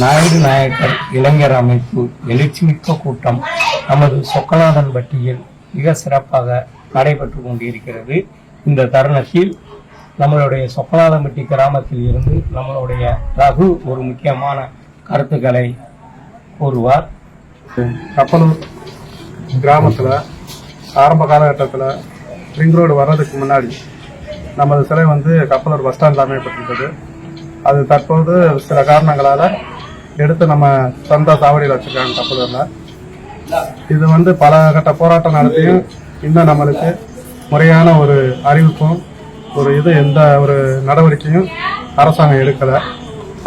நாயுடு நாயக்கர் இளைஞர் அமைப்பு எழுச்சிமிக்க கூட்டம் நமது சொக்கநாதன்பட்டியில் மிக சிறப்பாக நடைபெற்று கொண்டிருக்கிறது. இந்த தருணத்தில் நம்மளுடைய சொக்கநாதம்பட்டி கிராமத்தில் இருந்து நம்மளுடைய ரகு ஒரு முக்கியமான கருத்துக்களை கூறுவார். கப்பலூர் கிராமத்தில் ஆரம்ப காலகட்டத்தில் ரிங் ரோடு வர்றதுக்கு முன்னாடி நமது சிலை வந்து கப்பலூர் பஸ் ஸ்டாண்டில் அமையப்பட்டிருந்தது. அது தற்போது சில காரணங்களால் எடுத்து நம்ம சொந்த சாவடியில் வச்சிருக்காங்க கப்பலூரில் இது வந்து பல கட்ட போராட்டம் நடத்தியும் இன்னும் நம்மளுக்கு முறையான ஒரு அறிவிப்பும் ஒரு இது எந்த ஒரு நடவடிக்கையும் அரசாங்கம் எடுக்கலை.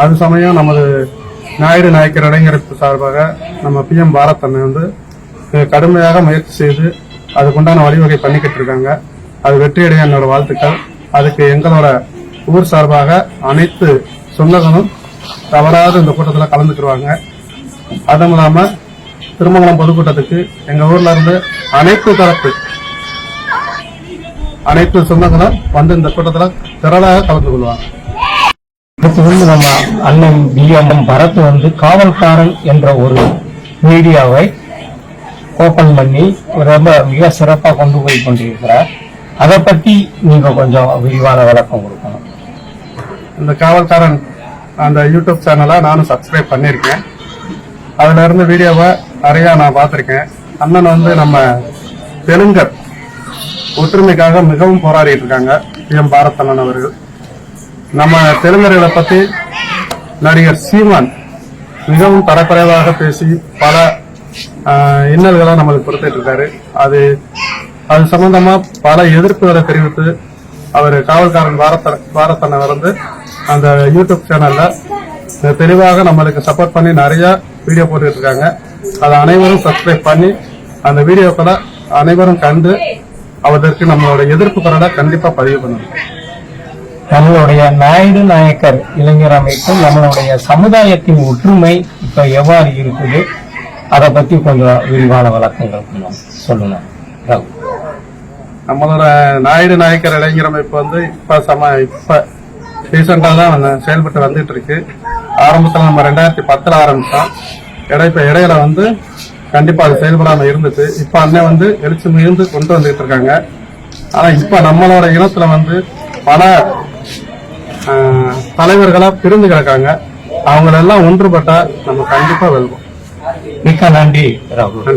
அது சமயம் நமது ஞாயிறு நாயக்கர் இளைஞரப்பு சார்பாக நம்ம பிஎம் பாரத் அண்ணன் வந்து கடுமையாக முயற்சி செய்து அதுக்குண்டான வழிவகை பண்ணிக்கிட்டு இருக்காங்க. அது வெற்றியடைய என்னோட வாழ்த்துக்கள். அதுக்கு எங்களோட ஊர் சார்பாக அனைத்து சொந்தங்களும் தவறாது இந்த கூட்டத்தில் கலந்துக்கிடுவாங்க அதுவும் இல்லாம திருமங்கலம் பொதுக்கூட்டத்துக்கு எங்க ஊர்ல இருந்து அனைத்து தரப்பு அனைத்து சொந்தங்களும் வந்து இந்த கூட்டத்தில் திரளாக கலந்து கொள்வாங்க. அடுத்து வந்து நம்ம அண்ணன் பிஎம் பரத் வந்து காவல்காரன் என்ற ஒரு மீடியாவை ஓபன் பண்ணி ரொம்ப மிக சிறப்பாக கொண்டு போய் கொண்டிருக்கிறார். அதை பத்தி நீங்க கொஞ்சம் விரிவான விளக்கம் கொடுக்கணும். இந்த காவல்காரன் அந்த யூடியூப் சேனலை நானும் சப்ஸ்கிரைப் பண்ணியிருக்கேன். அதுல இருந்து வீடியோவை நிறையா நான் பார்த்துருக்கேன். அண்ணன் வந்து நம்ம தெலுங்கர் ஒற்றுமைக்காக மிகவும் போராடிட்டு இருக்காங்க. எம் பாரத் அண்ணன் அவர்கள். நம்ம தெலுங்கர்களை பத்தி நடிகர் சீமான் மிகவும் தரக்குறைவாக பேசி பல ஆஹ், இன்னல்களை நம்மளுக்கு கொடுத்துட்டு இருக்காரு. அது அது சம்பந்தமா பல எதிர்ப்புகளை தெரிவித்து அவர் காவல்காரன் பாரத் பாரத் வந்து அந்த யூடியூப் சேனல்ல தெளிவாக நம்மளுக்கு சப்போர்ட் பண்ணி நிறைய வீடியோ போட்டுட்டு இருக்காங்க அதை அனைவரும் சப்ஸ்கிரைப் பண்ணி அந்த வீடியோக்களை அனைவரும் கண்டு அதற்கு நம்மளோட எதிர்ப்பு குரலை கண்டிப்பா பதிவு பண்ணணும். நம்மளுடைய நாயுடு நாயக்கர் இளைஞர் அமைப்பும் நம்மளுடைய சமுதாயத்தின் ஒற்றுமை இப்ப எவ்வாறு இருக்குது அதை பத்தி கொஞ்சம் விரிவான விளக்கங்கள் கொஞ்சம் சொல்லுங்க. நம்மளோட நாயுடு நாயக்கர் இளைஞர் அமைப்பு வந்து இப்ப சம இப்ப ரீசெண்டாக தான் செயல்பட்டு வந்துட்டு இருக்கு ஆரம்பத்தில் நம்ம ரெண்டாயிரத்தி பத்தில் ஆரம்பித்தோம் இடை இப்போ இடையில வந்து கண்டிப்பாக அது செயல்படாமல் இருந்துச்சு இப்போ அண்ணன் வந்து எழுச்சி மிகுந்து கொண்டு வந்துட்டு இருக்காங்க ஆனால் இப்போ நம்மளோட இனத்தில் வந்து பல தலைவர்களாக பிரிந்து கிடக்காங்க. அவங்களெல்லாம் ஒன்றுபட்டால் நம்ம கண்டிப்பாக வெல்வோம். மிக்க நன்றி ராகுல்.